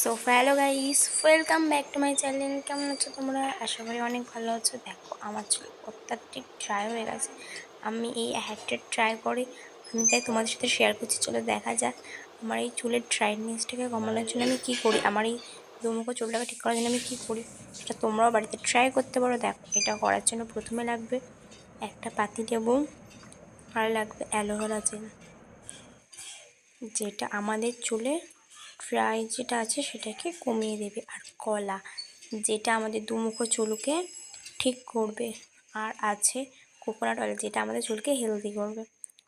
So hello guys, welcome back to my channel. কেমন আছো তোমরা? আশা করি অনেক ভালো আছো। দেখো, আমার চুল অত্যাধিক ট্রাই হয়ে গেছে। আমি এই হ্যাকটা ট্রাই করে। আমি তাই তোমাদের সাথে শেয়ার করছি। চলে দেখা যাক আমার এই চুলের ড্রাইনেসটাকে কমানোর জন্য আমি কী করি। আমার এই দুমুখো চুলটাকে ঠিক করার জন্য আমি কী করি? সেটা তোমরাও বাড়িতে ট্রাই করতে পারো। দেখো, এটা করার জন্য প্রথমে লাগবে একটা পাতি লেবু আর লাগবে অ্যালোভেরা জেল, যেটা আমাদের চুলে ড্রাই যেটা আছে সেটাকে কমিয়ে দেবে। আর কলা, যেটা আমাদের দুমুখো চুলকে ঠিক করবে। আর আছে কোকোনাট অয়েল, যেটা আমাদের চুলকে হেলদি করবে।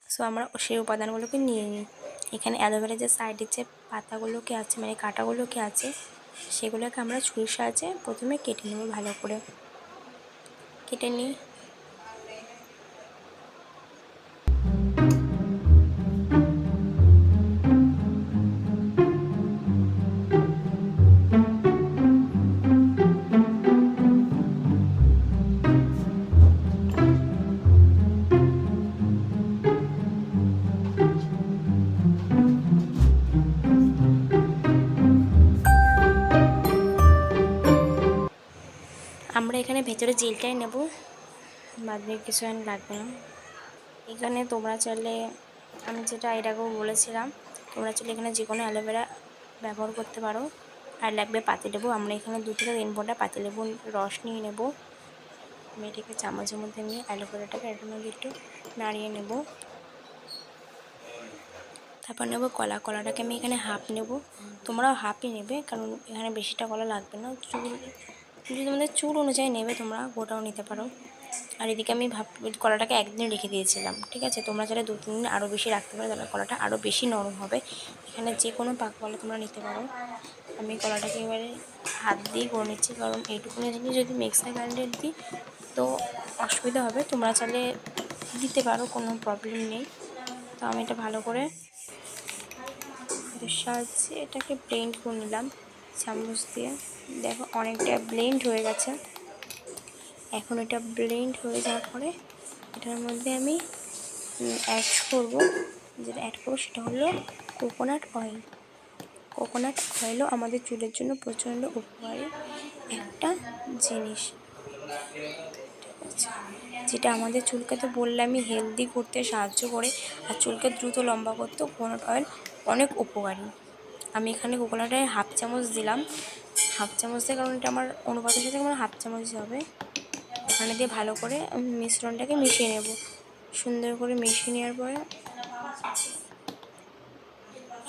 সো আমরা সেই উপাদানগুলোকে নিয়ে নিই। এখানে অ্যালোভেরা যে সাইডের যে পাতাগুলোকে আছে মানে কাঁটাগুলোকে আছে, সেগুলোকে আমরা ছুরির সাহায্যে প্রথমে কেটে নেব ভালো করে। কেটে নিই। আমরা এখানে ভেতরে জেলটাই নেব। বাদ বাকি কিছু লাগবে না। এখানে তোমরা চাইলে, আমি যেটা এর আগেও বলেছিলাম, তোমরা চাইলে এখানে যে কোনো অ্যালোভেরা ব্যবহার করতে পারো। আর লাগবে পাতি পাতিলেবু আমরা এখানে দু থেকে তিন ফোঁটা পাতিলেবুর রস নিয়ে নেব। আমি এটাকে চামচের মধ্যে নিয়ে অ্যালোভেরাটাকে এটার মধ্যে একটু নাড়িয়ে নেব। তারপর নেব কলা। কলাটাকে আমি এখানে হাফ নেব। তোমরাও হাফই নেবে, কারণ এখানে বেশিটা কলা লাগবে না। চুল যদি তোমাদের চুল অনুযায়ী নেবে, তোমরা গোটাও নিতে পারো। আর এদিকে আমি ভাব, কলাটাকে একদিন রেখে দিয়েছিলাম, ঠিক আছে? তোমরা চাইলে দু তিন দিন আরও বেশি রাখতে পারো, তাহলে কলাটা আরও বেশি নরম হবে। এখানে যে কোনো পাক কলা তোমরা নিতে পারো। আমি কলাটাকে এবারে হাত দিয়ে করে নিচ্ছি, কারণ এইটুকুনি জিনিস যদি মিক্সার গ্রাইন্ডার দিই, তো অসুবিধা হবে। তোমরা চাইলে দিতে পারো, কোনো প্রবলেম নেই। তো আমি এটা ভালো করে সাহায্যে এটাকে ব্লেন্ড করে নিলাম। চামচ দিয়ে। দেখো, অনেকটা ব্লেন্ড হয়ে গেছে। এখন এটা ব্লেন্ড হয়ে যাওয়ার পরে এটার মধ্যে আমি অ্যাড করব। যেটা অ্যাড করব সেটা হলো কোকোনাট অয়েল কোকোনাট অয়েলও আমাদের চুলের জন্য প্রচণ্ড উপকারী একটা জিনিস। যেটা আমাদের চুলকে তো বললামই হেলদি করতে সাহায্য করে, আর চুলকে দ্রুত লম্বা করতেও কোকোনাট অয়েল অনেক উপকারী। আমি এখানে কোকোনাটে হাফ চামচ দিলাম। হাফ চামচ দিয়ে কারণ এটা আমার অনুপাতের সাথে আমার হাফ চামচ হবে। এখানে দিয়ে ভালো করে মিশ্রণটাকে মিশিয়ে নেব। সুন্দর করে মিশিয়ে নেওয়ার পরে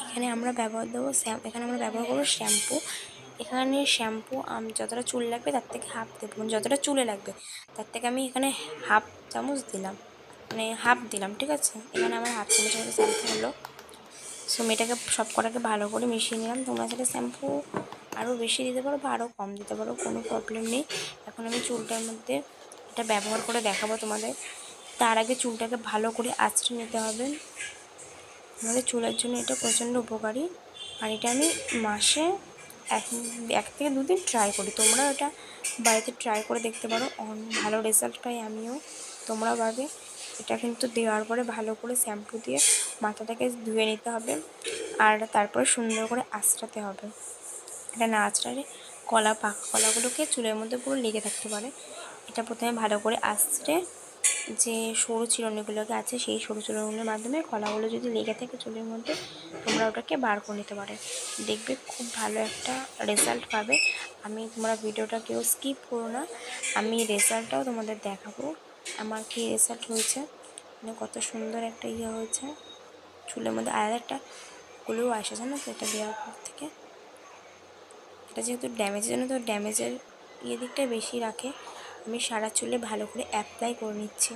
এখানে আমরা ব্যবহার দেবো এখানে আমরা ব্যবহার করব শ্যাম্পু। এখানে শ্যাম্পু আম যতটা চুল লাগবে তার থেকে হাফ দেবো মানে যতটা চুলে লাগবে তার থেকে আমি এখানে হাফ চামচ দিলাম। মানে হাফ দিলাম, ঠিক আছে? এখানে আমার হাফ চামচের মতো শ্যাম্পু হলো। সো মেয়েটাকে সব কটাকে ভালো করে মিশিয়ে নিলাম। তোমরা সেটা শ্যাম্পু আরও বেশি দিতে পারো বা আরও কম দিতে পারো, কোনো প্রবলেম নেই। এখন আমি চুলটার মধ্যে এটা ব্যবহার করে দেখাবো তোমাদের। তার আগে চুলটাকে ভালো করে আঁচড়ে নিতে হবে। আমাদের চুলের জন্য এটা প্রচণ্ড উপকারী। আর এটা আমি মাসে এক এক থেকে দুদিন ট্রাই করি। তোমরাও এটা বাড়িতে ট্রাই করে দেখতে পারো। ভালো রেজাল্ট পাই আমিও। তোমরাও পাবে এটা কিন্তু দেওয়ার পরে ভালো করে শ্যাম্পু দিয়ে মাথাটাকে ধুয়ে নিতে হবে আর তারপরে সুন্দর করে আঁচড়াতে হবে। এটা না আঁচড়ালে কলা, পাক কলাগুলোকে চুলের মধ্যে পুরো লেগে থাকতে পারে। এটা প্রথমে ভালো করে আঁচড়ে যে সরু চিরুনিগুলোকে আছে, সেই সরু চিরুনিগুলোর মাধ্যমে কলাগুলো যদি লেগে থাকে চুলের মধ্যে, তোমরা ওটাকে বার করে নিতে পারে। দেখবে খুব ভালো একটা রেজাল্ট পাবে। আমি তোমরা ভিডিওটা কেউ স্কিপ করো না। আমি রেজাল্টটাও তোমাদের দেখাবো। আমার কি রেজাল্ট হয়েছে? মানে কত সুন্দর একটা ইয়ে হয়েছে। চুলের মধ্যে আলাদা একটা গুলোও আসে, জানো তো? এটা দেওয়ার পর থেকে। এটা যেহেতু ড্যামেজের জন্য, তো ড্যামেজের ইয়ে দিকটা বেশি রাখে। আমি সারা চুলে ভালো করে অ্যাপ্লাই করে নিচ্ছি।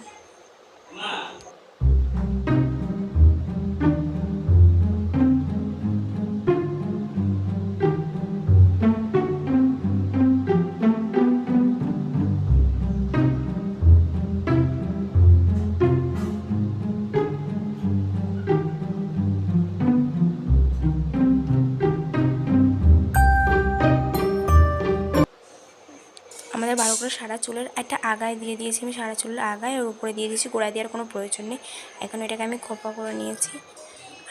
ভালো করে সারা চুলের একটা আগায় দিয়ে দিয়েছি আমি সারা চুলের আগায়, ওর উপরে দিয়ে দিয়েছি গোড়ায় দেওয়ার কোনো প্রয়োজন নেই। এখন এটাকে আমি খোপা করে নিয়েছি।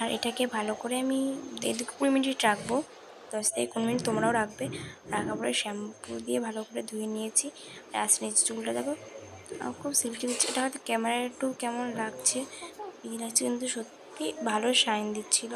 আর এটাকে ভালো করে আমি দেড় কুড়ি মিনিট রাখব। দশ থেকে পনেরো মিনিট তোমরাও রাখবে। রাখার পরে শ্যাম্পু দিয়ে ভালো করে ধুয়ে নিয়েছি। আর নিচে চুলটা দেখো। খুব সিল্কি দিচ্ছে। এটা হয়তো ক্যামেরা একটু কেমন লাগছে লাগছে কিন্তু সত্যি ভালো শাইন দিচ্ছিল।